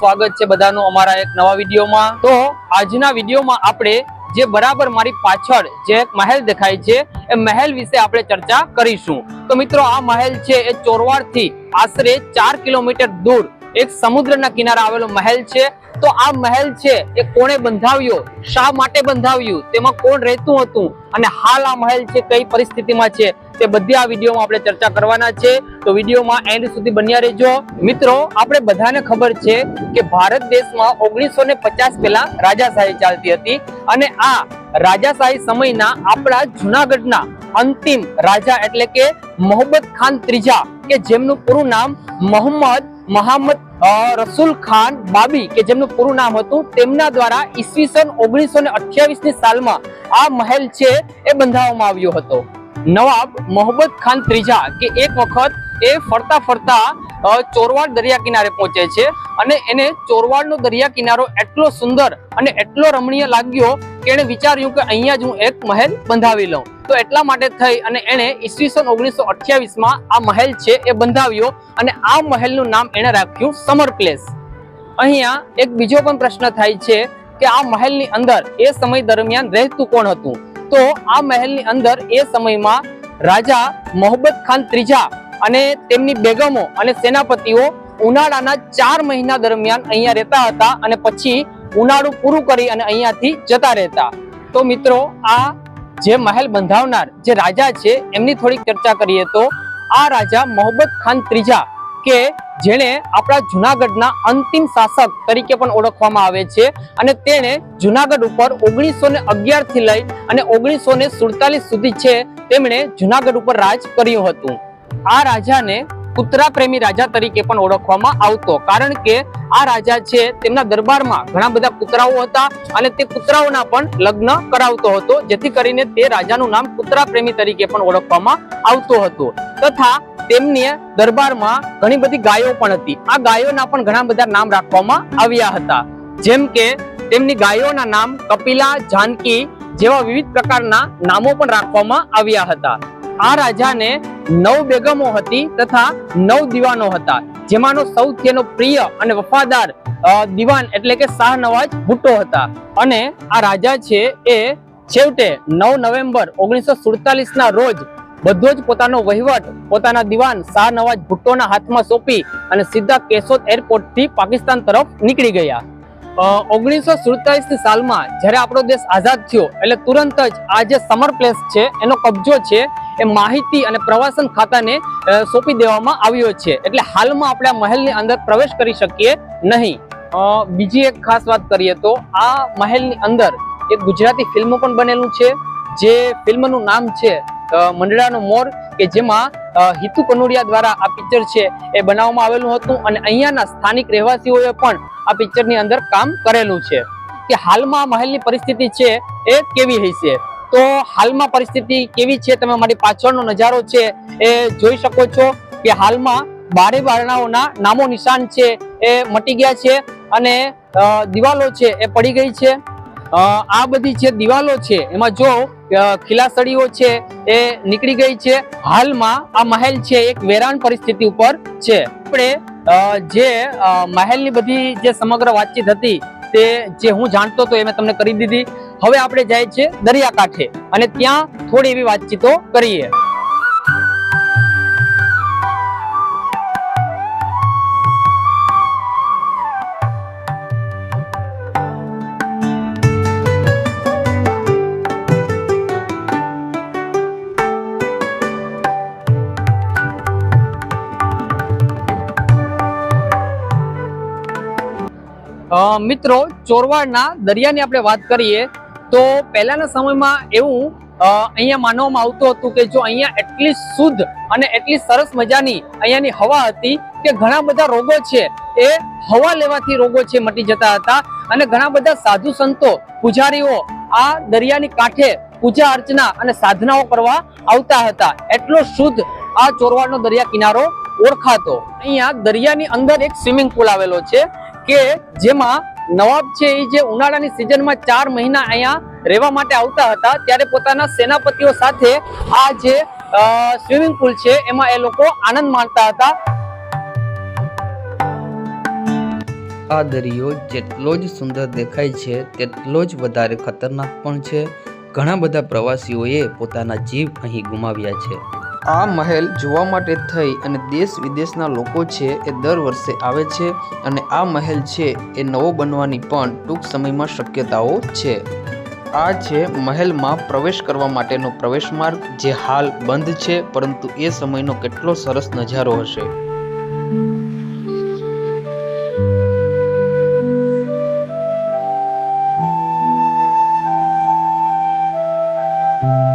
સ્વાગત છે બધાનું અમારા એક નવા વિડીયોમાં. તો આજના વિડીયોમાં આપણે જે બરાબર મારી પાછળ જે મહેલ દેખાય છે, એ મહેલ વિશે આપણે ચર્ચા કરીશું. તો મિત્રો, આ મહેલ છે, એ ચોરવાડથી આશરે ચાર કિલોમીટર દૂર એક સમુદ્રના કિનારે આવેલો મહેલ છે. તો આ મહેલ છે, એ કોણે બંધાવ્યો? શા માટે બંધાવ્યું? તેમાં કોણ રહેતું હતું? અને હાલ આ મહેલ છે, કઈ પરિસ્થિતિમાં છે? તે બધી આ વિડીયોમાં આપણે ચર્ચા કરવાના છે. તો વિડીયોમાં એન્ડ સુધી બન્યા રહેજો. મિત્રો, આપણે બધાને ખબર છે કે ભારત દેશમાં ઓગણીસો ને પચાસ પહેલા રાજાશાહી ચાલતી હતી અને આ રાજાશાહી સમયના આપણા જુનાગઢના અંતિમ રાજા એટલે કે મોહમ્મદ ખાન ત્રીજા, કે જેમનું પૂરું નામ મોહમ્મદ મહામદ રસુલ ખાન બાબી, કે જેમનું પૂરું નામ હતું તેમના દ્વારા ઈસવીસન ઓગણીસો ને સાલમાં આ મહેલ છે એ બંધાવવામાં આવ્યો હતો. નવાબ મોહમ્મદ ખાન ત્રીજા કે એક વખત એ ફરતા ફરતા ચોરવાડ દરિયા કિનારે પહોંચે છે અને એને ચોરવાડનો દરિયા કિનારો એટલો સુંદર અને એટલો રમણીય લાગ્યો કે એણે વિચાર્યું કે અહીંયા જ હું એક મહેલ બંધાવી લઉં. તો એટલા માટે થઈ અને એણે ઈસવીસન ઓગણીસો અઠ્યાવીસમાં આ મહેલ છે એ બંધાવ્યો અને આ મહેલનું નામ એણે રાખ્યું સમર પ્લેસ. અહીંયા એક બીજો પણ પ્રશ્ન થાય છે કે આ મહેલની અંદર એ સમય દરમિયાન રહેતું કોણ હતું? તો આ મહેલની અંદર એ સમયમાં રાજા મોહબ્બત ખાન ત્રીજા અને તેમની બેગમો અને સેનાપતિઓ ઉનાળાના ચાર મહિના દરમિયાન અહીંયા રહેતા હતા અને પછી ઉનાળું પૂરું કરી અને અહીંયાથી જતા રહેતા. તો મિત્રો, આ જે મહેલ બંધાવનાર જે રાજા છે, એમની થોડીક ચર્ચા કરીએ તો આ રાજા મોહબ્બત ખાન ત્રીજા કે જેણે આપણા જુનાગઢના અંતિમ શાસક તરીકે પણ ઓળખવામાં આવે છે અને તેણે જુનાગઢ ઉપર ઓગણીસો ને અગિયારથી લઈ અને ઓગણીસો સુડતાલીસ સુધી છે, તેમણે જુનાગઢ ઉપર રાજ કર્યું હતું. આ રાજાને કૂતરા પ્રેમી રાજા તરીકે પણ ઓળખવામાં આવતો. કારણ કે આ રાજા છે તેમના દરબારમાં ઘણા બધા કૂતરાઓ હતા અને તે કૂતરાઓના પણ લગ્ન કરાવતો હતો. જેથી કરીને તે રાજાનું નામ કૂતરા પ્રેમી તરીકે પણ ઓળખવામાં આવતું હતું. તથા તેમની દરબારમાં ઘણી બધી ગાયો પણ હતી. આ ગાયોના પણ ઘણા બધા નામ રાખવામાં આવ્યા હતા. જેમ કે તેમની ગાયોના નામ કપિલા, જાનકી જેવા વિવિધ પ્રકારના નામો પણ રાખવામાં આવ્યા હતા. આ રાજાને નવ બેગમો હતી તથા નવ દીવાનો હતા. જેમાંનો સૌથી એનો પ્રિય અને વફાદાર દીવાન એટલે કે શાહનવાજ ભુટ્ટો હતા. અને આ રાજા છે એ છેવટે નવ નવેમ્બર ઓગણીસો સુડતાલીસ ના રોજ બધો જ પોતાનો વહીવટ, પોતાના દિવાન શાહનવાજ ભુટ્ટોના હાથમાં સોંપી અને સીધા કેશોદ એરપોર્ટથી પાકિસ્તાન તરફ નીકળી ગયા. ઓગણીસો સુડતાલીસ સાલમાં જ્યારે આપણો દેશ આઝાદ થયો, એટલે તુરંત જ આ જે સમર પ્લેસ છે, એનો કબજો છે, એ માહિતી અને પ્રવાસન ખાતાને સોંપી દેવામાં આવ્યો છે. એટલે હાલમાં આપણે આ મહેલની અંદર પ્રવેશ કરી શકીએ નહીં. બીજી એક ખાસ વાત કરીએ તો, આ મહેલની અંદર એક ગુજરાતી ફિલ્મ પણ બનેલું છે, જે ફિલ્મનું નામ છે મંડળાનો મોર કે જેમાં હિતુ કનોડિયા દ્વારા આ પિક્ચર છે એ બનાવવામાં આવેલું હતું અને અહીંયાના સ્થાનિક રહેવાસીઓએ પણ આ પિક્ચરની અંદર કામ કરેલું છે. કે હાલમાં મહેલની પરિસ્થિતિ છે એ કેવી હશે? તો હાલમાં પરિસ્થિતિ કેવી છે? તમે મારી પાછળનો નજારો છે એ જોઈ શકો છો કે હાલમાં બારે બારણાઓના નામો નિશાન છે એ મટી ગયા છે અને દિવાલો છે એ પડી ગઈ છે. આ બધી જે દિવાલો છે, એમાં જો ખીલાસળીઓ છે એ નીકળી ગઈ છે. હાલમાં આ મહેલ છે એક વેરાન પરિસ્થિતિ ઉપર છે. આપણે જે મહેલની બધી જે સમગ્ર વાતચીત હતી તે જે હું જાણતો હતો એ મેં તમને કરી દીધી. હવે આપણે જાય છે દરિયાકાંઠે અને ત્યાં થોડી એવી વાતચીતો કરીએ. મિત્રો, ચોરવાડના દરિયાની આપણે વાત કરીએ, તો પહેલાના સમયમાં એવું અહીંયા માનવામાં આવતું હતું કે જો અહીંયા એટલી શુદ્ધ અને એટલી સરસ મજાની અહીંયાની હવા હતી કે ઘણા બધા રોગો છે એ હવા લેવાથી રોગો છે મટી જતા હતા. અને ઘણા બધા સાધુ સંતો, પૂજારીઓ આ દરિયાની કાંઠે પૂજા અર્ચના અને સાધનાઓ કરવા આવતા હતા. એટલો શુદ્ધ આ ચોરવાડનો દરિયા કિનારો ઓળખાતો. અહીંયા દરિયાની અંદર એક સ્વિમિંગ પુલ આવેલો છે. કે જેમાં નવાબ છે એ જે ઉનાળાની સિઝનમાં ચાર મહિના અહીંયા રહેવા માટે આવતા હતા, ત્યારે પોતાના સેનાપતિઓ સાથે આ જે સ્વિમિંગ પુલ છે, એમાં એ લોકો આનંદ માણતા હતા. આ દરિયો જેટલો જ સુંદર દેખાય છે, તેટલો જ વધારે ખતરનાક પણ છે. ઘણા બધા પ્રવાસીઓએ પોતાના જીવ અહીં ગુમાવ્યા છે. આ મહેલ જોવા માટે થઈ અને દેશ વિદેશના લોકો છે એ દર વર્ષે આવે છે અને આ મહેલ છે એ નવો બનવાની પણ ટૂંક સમયમાં શક્યતાઓ છે. આ છે મહેલમાં પ્રવેશ કરવા માટેનો પ્રવેશ માર્ગ જે હાલ બંધ છે પરંતુ એ સમયનો કેટલો સરસ નજારો હશે. અ,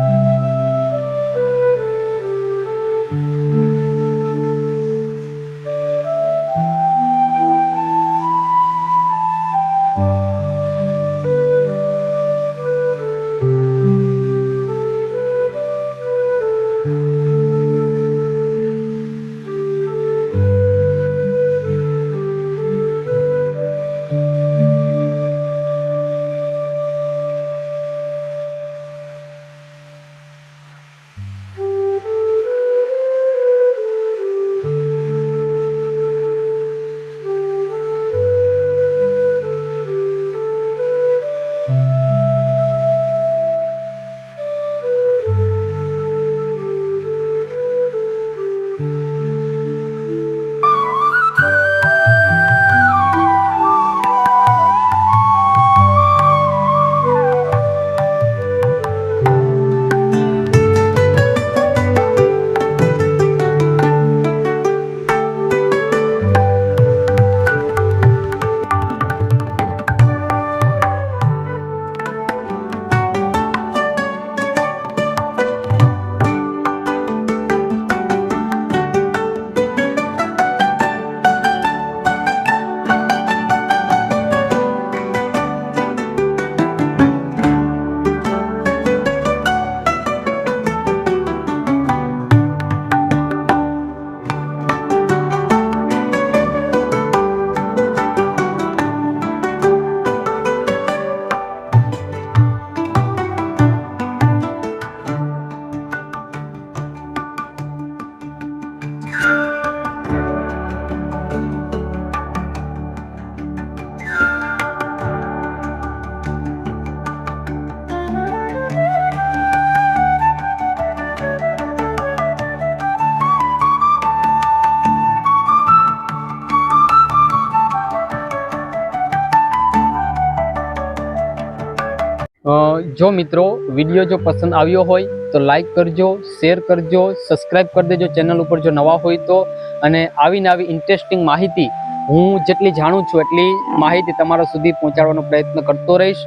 જો મિત્રો વીડિયો જો પસંદ આવ્યો હોય તો લાઈક કરજો, શેર કરજો સબસ્ક્રાઈબ કરી દેજો ચેનલ ઉપર જો નવા હોય તો. અને આવીને આવી ઇન્ટરેસ્ટિંગ માહિતી હું જેટલી જાણું છું એટલી માહિતી તમારા સુધી પહોંચાડવાનો પ્રયત્ન કરતો રહીશ.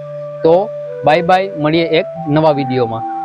તો બાય બાય મળીએ એક નવા વિડીયોમાં.